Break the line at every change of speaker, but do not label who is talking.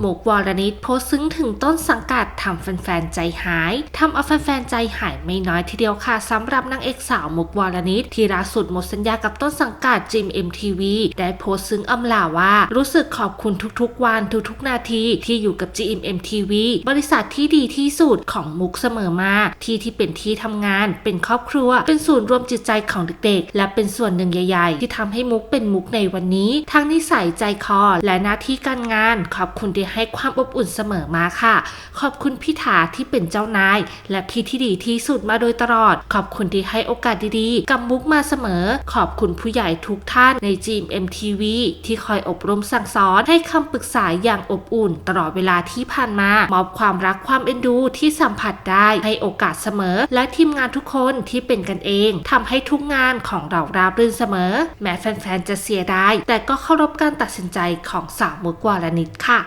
หมกวรนิตโพสซึ้งถึงต้นสังกัดทำแฟนๆใจหายทำเอาแฟนๆใจหายไม่น้อยทีเดียวค่ะสำหรับนางเอกสาวหมกวรนิตที่ล่าสุดหมดสัญญากับต้นสังกัดจิม MTV ได้โพสซึ้งอำลาว่ารู้สึกขอบคุณทุกๆวันทุกๆนาทีที่อยู่กับ GMMTV บริษัทที่ดีที่สุดของมุกเสมอมาที่ที่เป็นที่ทำงาน เป็นครอบครัว เป็นศูนย์รวมจิตใจของเด็กๆ และเป็นส่วนหนึ่งใหญ่ ๆ ที่ทำให้มุกเป็นมุกในวันนี้ ทั้งนิสัยใจคอและหน้าที่การงานขอบคุณที่ให้ความอบอุ่นเสมอมาค่ะ ขอบคุณพี่ถาที่เป็นเจ้านาย และพี่ที่ดีที่สุดมาโดยตลอด ขอบคุณที่ให้โอกาสดีๆ กับมุกมาเสมอ ขอบคุณผู้ใหญ่ทุกท่านใน GMMTV ที่คอยอบรมสั่งสอนให้คำปรึกษาอย่างอบอุ่น ตลอดเวลาที่ผ่านมามอบความรักความเอ็นดูที่สัมผัสได้ให้โอกาสเสมอ และทีมงานทุกคนที่เป็นกันเองทำให้ทุกงานของเราราบรื่นเสมอ แม้แฟนๆจะเสียดายแต่ก็เคารพการตัดสินใจของสาวมุกวารนิตค่ะ